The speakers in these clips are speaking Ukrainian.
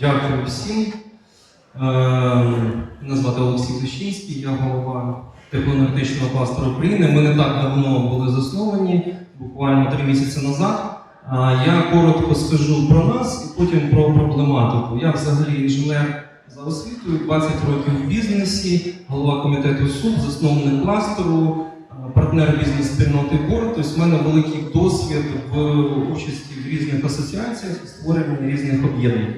Дякую всім. Е, Мене звати Олексій Лещинський, я голова теплоенергетичного кластеру України. Ми не так давно були засновані, буквально три місяці назад. Я коротко скажу про нас і потім про проблематику. Я взагалі інженер за освітою, 20 років в бізнесі, голова комітету СУП, засновник кластеру, партнер бізнес-спільноти БОР. Тобто в мене великий досвід в участі в різних асоціаціях і створенні різних об'єднань.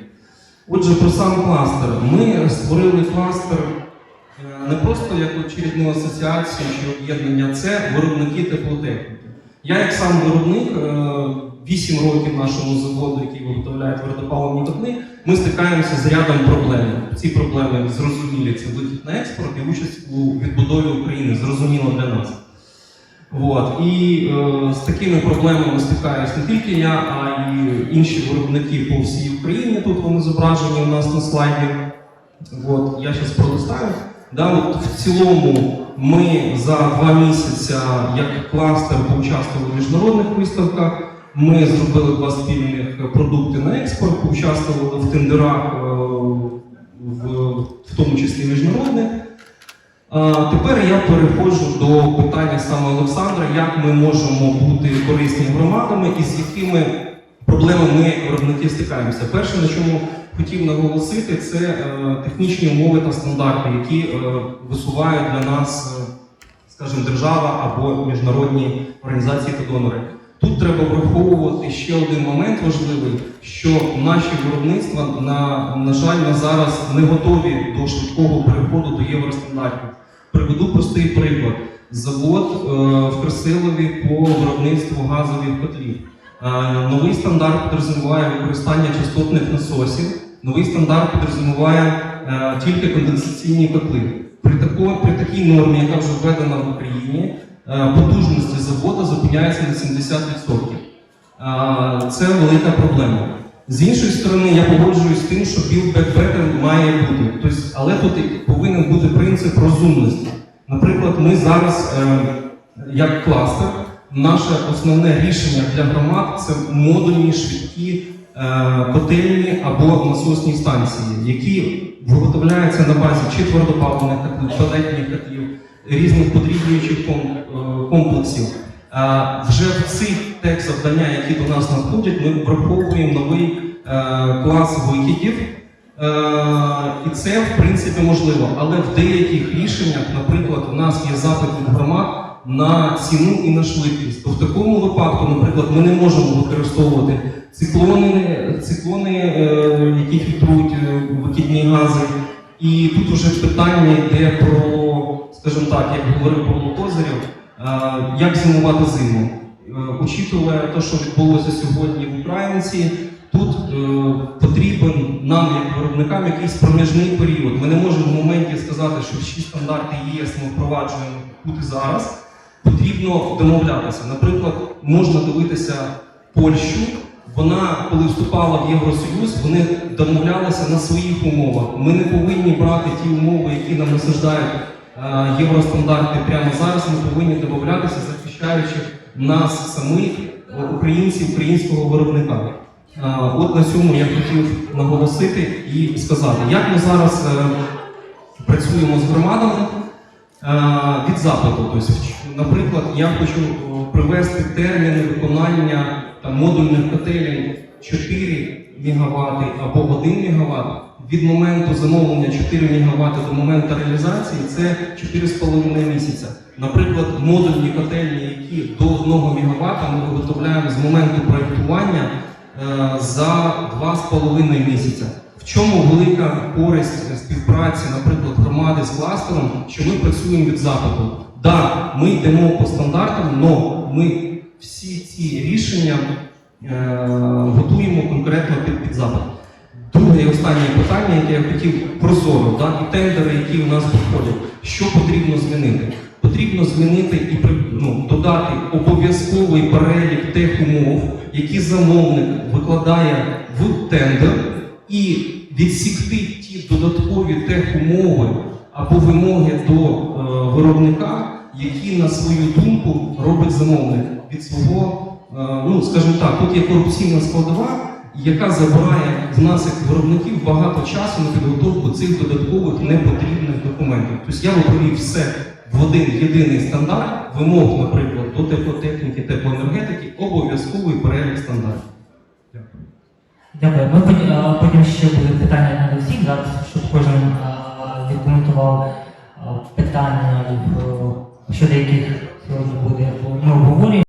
Отже, про сам кластер. Ми створили кластер е, не просто як очередну асоціацію чи об'єднання, це виробники теплотехніки. Я, як сам виробник, 8 років нашому заводу, який виготовляє твердопаливні котли, ми стикаємося з рядом проблем. Ці проблеми зрозумілі, це вихід на експорт і участь у відбудові України, зрозуміло для нас. От. І е, з такими проблемами стикаюсь не тільки я, а й інші виробники по всій Україні. Тут вони зображені у нас на слайді. От. Я зараз пролистаю. Да, от в цілому ми за два місяці як кластер поучаствували в міжнародних виставках. Ми зробили два спільних продукти на експорт, поучаствували в тендерах, е, в, в тому числі міжнародних. Тепер я переходжу до питання саме Олександра, як ми можемо бути корисні громадами і з якими проблемами ми виробники стикаємося. Перше, на чому хотів наголосити, це е, технічні умови та стандарти, які е, висувають для нас, е, скажімо, держава або міжнародні організації та донори. Тут треба враховувати ще один момент важливий, що наші виробництва, на, на жаль, на зараз не готові до швидкого переходу до євростандартів. Приведу простий приклад. Завод е, в Красилові по виробництву газових котлів. Е, новий стандарт підрозуміває використання частотних насосів. Новий стандарт підрозуміває е, тільки конденсаційні котли. При, тако, при такій нормі, яка вже введена в Україні, е, потужності заводу зупиняється на 70%. Е, Це велика проблема. З іншої сторони, я погоджуюсь з тим, що back має бути. Тобто, але тут повинен бути принцип розумності. Наприклад, ми зараз, е, як кластер, наше основне рішення для громад це модульні швидкі е, котельні або насосні станції, які виготовляються на базі чи твердопаливних котлів, палетних котлів, різних подрібнюючих е, комплексів. Вже в цих тех завдання, які до нас надходять, ми враховуємо новий е, клас викидів. Е, І це в принципі можливо. Але в деяких рішеннях, наприклад, у нас є запит від громад на ціну і на швидкість. То в такому випадку, наприклад, ми не можемо використовувати циклони, циклони е, які фільтрують викидні гази. І тут вже питання йде про, скажімо так, як говорив Павло Козирєв, е, як зимувати зиму. Е, Учитывая те, що відбулося сьогодні в Українці, тут е, потрібен нам, як виробникам, якийсь проміжний період. Ми не можемо в моменті сказати, що всі стандарти ЄС ми впроваджуємо тут і зараз. Потрібно домовлятися. Наприклад, можна дивитися Польщу. Вона, коли вступала в Євросоюз, вони домовлялися на своїх умовах. Ми не повинні брати ті умови, які нам насаждають е, євростандарти прямо зараз. Ми повинні домовлятися, захищаючи нас самих, е, українців, українського виробника. Е, От на цьому я хотів наголосити і сказати, як ми зараз е, працюємо з громадами е, від запиту. Тобто, наприклад, я хочу е, привести терміни виконання там, модульних котелень 4 МВт або 1 МВт. Від моменту замовлення 4 МВт до моменту реалізації це 4,5 місяця. Наприклад, модульні котельні, які до 1 МВт ми виготовляємо з моменту проєктування е, за 2,5 місяця. В чому велика користь співпраці, наприклад, громади з кластером, що ми працюємо від запиту? Да, ми йдемо по стандартам, але ми всі ці рішення е, готуємо конкретно під, під запит. Друге і останнє питання, яке я хотів прозоро, да, і тендери, які у нас проходять, що потрібно змінити? Потрібно змінити і ну, додати обов'язковий перелік тих умов, які замовник викладає в тендер, і відсікти ті додаткові техумови або вимоги до е, виробника, які на свою думку робить замовник від свого, е, ну скажімо так, тут є корупційна складова, яка забирає в нас як виробників багато часу на підготовку цих додаткових непотрібних документів. Тобто я провів все в один єдиний стандарт вимог, наприклад, до теплотехніки, теплоенергетики, обов'язковий перелік стандартів. Дякую. Дякую. Ми потім, ще буде питання до всіх зараз, щоб кожен а, відкоментував питання, е, щодо яких сьогодні буде ми обговорюємо.